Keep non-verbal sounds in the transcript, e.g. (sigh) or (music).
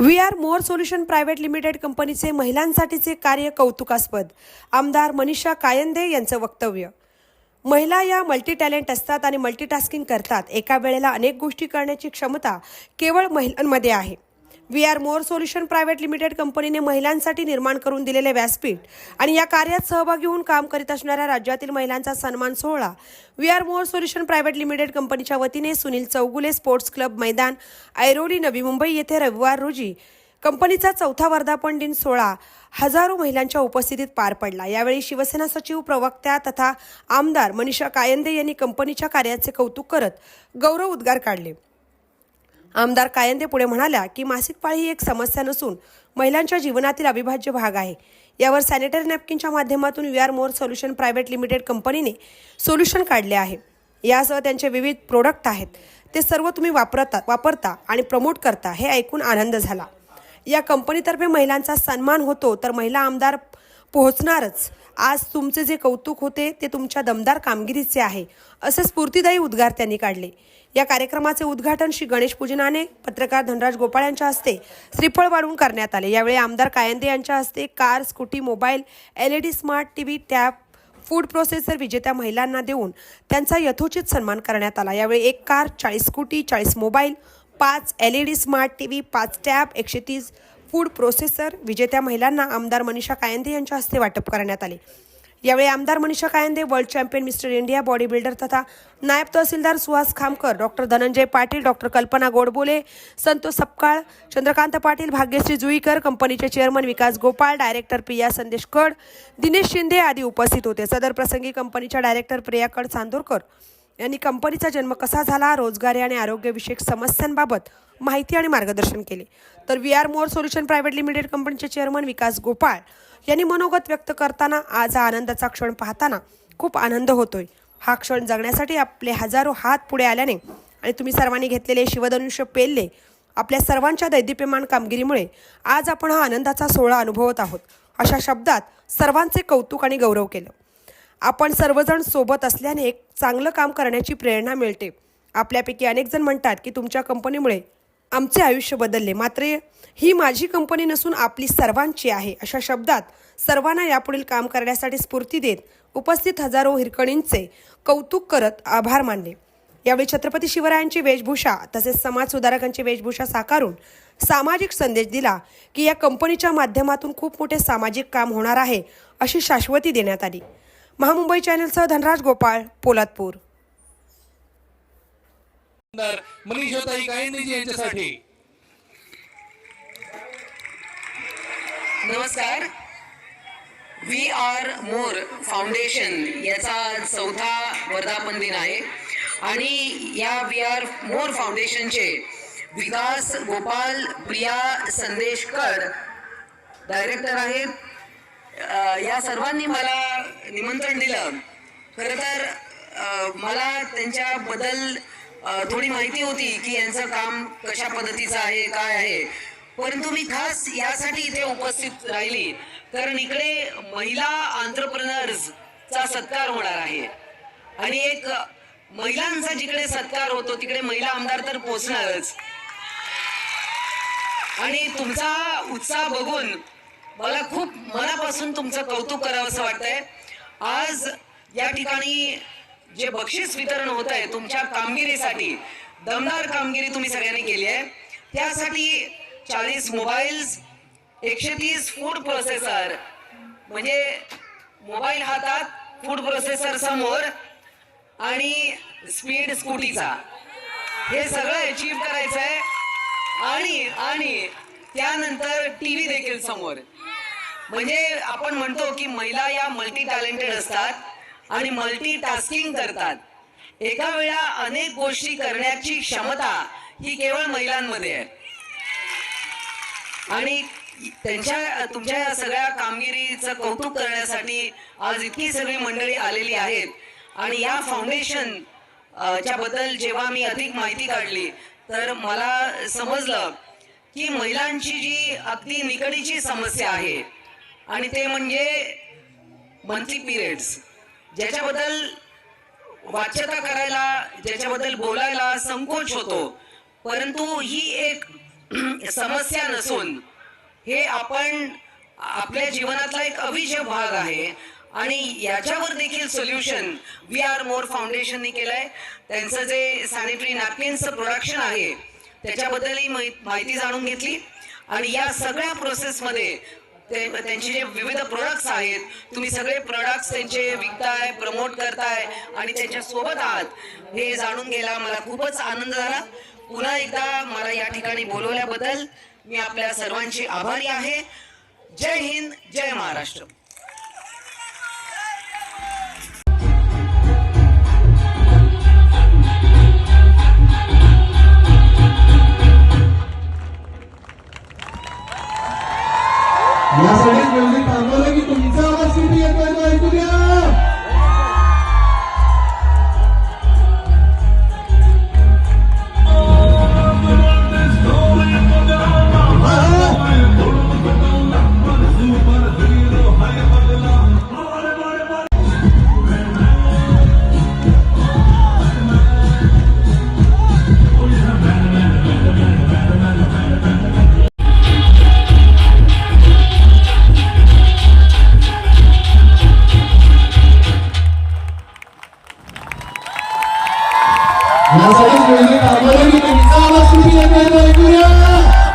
Mower solution private limited कंपनीचे महिलांसाठीचे कार्य कौतुकास्पद. आमदार मनीषा कायंदे यांचं वक्तव्य. महिला या मल्टी टॅलेंट असतात आणि मल्टीटास्किंग करतात. एका वेळेला अनेक गोष्टी करण्याची क्षमता केवळ महिलांमध्ये आहे. V R more solution private limited कंपनीने महिलांसाठी निर्माण करून दिलेले व्यासपीठ आणि या कार्यात सहभागी होऊन काम करीत असणाऱ्या राज्यातील महिलांचा सन्मान सोहळा V R more solution private limited कंपनीच्या वतीने सुनील चौगुले स्पोर्ट्स क्लब मैदान ऐरोली नवी मुंबई येथे रविवार रोजी कंपनीचा चौथा वर्धापन दिन सोहळा हजारो महिलांच्या उपस्थितीत पार पडला. यावेळी शिवसेना सचिव प्रवक्त्या तथा आमदार मनीषा कायंदे यांनी कंपनीच्या कार्याचे कौतुक करत गौरव उद्गार काढले. आमदार कायंदे पुढे म्हणाल्या की मासिक पाळी ही एक समस्या नसून महिलांच्या जीवनातील अविभाज्य भाग आहे. यावर सॅनिटरी नॅपकिनच्या माध्यमातून V R more solution private limited कंपनीने सोल्युशन काढले आहे. यासह त्यांचे विविध प्रोडक्ट आहेत. ते सर्व तुम्ही वापरता वापरता आणि प्रमोट करता हे ऐकून आनंद झाला. या कंपनीतर्फे महिलांचा सन्मान होतो तर महिला आमदार पोहोचणारच. आज तुमचे जे कौतुक होते ते तुमच्या दमदार कामगिरीचे आहे असे स्फूर्तिदायी उद्गार त्यांनी काढले. या कार्यक्रमाचे उद्घाटन श्री गणेश पूजनाने पत्रकार धनराज गोपाळ यांच्या हस्ते श्रीफळ वाढवून करण्यात आले. यावेळी आमदार कायंदे यांच्या हस्ते car scooty mobile L E D smart T V tab food processor विजेत्या महिलांना देऊन त्यांचा यथोचित सन्मान करण्यात आला. यावेळी एक कार चाळीस स्कूटी चाळीस मोबाईल पाच L E D smart T V पाच टॅब एकशे तीस फूड प्रोसेसर विजेत्या महिलांना आमदार मनीषा कायंदे यांच्या हस्ते वाटप करण्यात आले. यावेळी आमदार Manisha Kayande world champion mister India body builder तथा नायब तहसीलदार सुहास खामकर डॉक्टर धनंजय पाटील डॉक्टर कल्पना गोडबोले संतोष सपकाळ चंद्रकांत पाटील भाग्यश्री जुईकर कंपनीचे चेअरमन विकास गोपाळ डायरेक्टर प्रिया संदेश कड दिनेश शिंदे आदी उपस्थित होते. सदर प्रसंगी कंपनीच्या डायरेक्टर प्रिया कड चांदोरकर यांनी कंपनीचा जन्म कसा झाला रोजगारी आणि आरोग्यविषयक समस्यांबाबत माहिती आणि मार्गदर्शन केले. तर V R more solution private limited कंपनीचे चेअरमन विकास गोपाळ यांनी मनोगत व्यक्त करताना आज हा आनंदाचा क्षण पाहताना खूप आनंद होतोय. हा क्षण जगण्यासाठी आपले हजारो हात पुढे आल्याने आणि तुम्ही सर्वांनी घेतलेले शिवधनुष्य पेलले आपल्या सर्वांच्या दैदिप्यमान कामगिरीमुळे आज आपण हा आनंदाचा सोहळा अनुभवत आहोत. अशा शब्दात सर्वांचे कौतुक आणि गौरव केलं. आपण सर्वजण सोबत असल्याने एक चांगलं काम करण्याची प्रेरणा मिळते. आपल्यापैकी अनेकजण म्हणतात की तुमच्या कंपनीमुळे आमचे आयुष्य बदलले. मात्र ही माझी कंपनी नसून आपली सर्वांची आहे अशा शब्दात सर्वांना यापुढील काम करण्यासाठी स्फूर्ती देत उपस्थित हजारो हिरकणींचे कौतुक करत आभार मानले. यावेळी छत्रपती शिवरायांची वेशभूषा तसेच समाज सुधारकांची वेशभूषा साकारून सामाजिक संदेश दिला की या कंपनीच्या माध्यमातून खूप मोठे सामाजिक काम होणार आहे अशी शाश्वती देण्यात आली. महामुंबई चॅनलसह धनराज गोपाळ पोलादपूर. आमदार मनीषाताई कायंदेजी यांच्यासाठी. नमस्कार. वी आर मोर फाउंडेशन याचा चौथा वर्धापन दिन आहे. आणि या वी आर मोर फाउंडेशनचे विकास गोपाल प्रिया संदेश कड डायरेक्टर आहेत. या सर्वांनी मला निमंत्रण दिलं. खरं तर मला त्यांच्याबद्दल बदल थोडी माहिती होती की यांचं काम कशा पद्धतीचं आहे काय आहे. परंतु मी खास यासाठी इथे उपस्थित राहिली. कारण इकडे महिला चा सत्कार होणार आहे. आणि एक महिलांचा जिकडे सत्कार होतो तिकडे महिला आमदार तर पोचणारच. आणि तुमचा उत्साह बघून मला खूप मनापासून तुमचं कौतुक करावं असं वाटतंय. आज या ठिकाणी जे बक्षीस वितरण होत आहे तुमच्या कामगिरीसाठी दमदार कामगिरी तुम्ही सगळ्यांनी केली आहे. त्यासाठी चाळीस मोबाईल्स एकशे तीस फूड प्रोसेसर म्हणजे मोबाईल हातात फूड प्रोसेसर समोर आणि स्पीड स्कूटीचा हे सगळं अचीव करायचं आहे आणि आणि त्यानंतर टीव्ही देखील समोर. म्हणजे आपण म्हणतो की महिला या मल्टी टॅलेंटेड असतात आणि मल्टी टास्किंग करतात. एका वेळा अनेक गोष्टी करण्याची क्षमता ही केवळ महिलांमध्ये आहे. आणि त्यांच्या तुमच्या या सगळ्या कामगिरीचं कौतुक करण्यासाठी आज इतकी सगळी मंडळी आलेली आहेत. आणि या फाउंडेशन च्या बद्दल जेव्हा मी अधिक माहिती काढली तर मला समजलं की महिलांची जी अगदी निकडीची समस्या आहे आणि ते म्हणजे मंथली पिरियड्स ज्याच्याबद्दल वाच्यता करायला ज्याच्याबद्दल बोलायला संकोच होतो. परंतु ही एक (clears throat) समस्या नसून हे आपण आपल्या जीवनातला एक अविजय भाग आहे. आणि याच्यावर देखील सोल्युशन वी आर मोर फाउंडेशनने केलंय. त्यांचं जे सॅनिटरी नॅपकिन्सचं प्रोडक्शन आहे त्याच्याबद्दलही माहिती जाणून घेतली. आणि या सगळ्या प्रोसेसमध्ये त्यांचे जे विविध प्रोडक्ट्स आहेत तुम्ही सगळे प्रोडक्ट्स त्यांचे विकताय प्रमोट करताय आणि त्यांच्यासोबत आहात हे जाणून घ्यायला मला खूपच आनंद झाला. पुन्हा एकदा मला या ठिकाणी बोलवल्याबद्दल मी आपल्या सर्वांची आभारी आहे. जय हिंद जय Maharashtra. Gracias por venir a Madrid, que estaba subiendo el medio.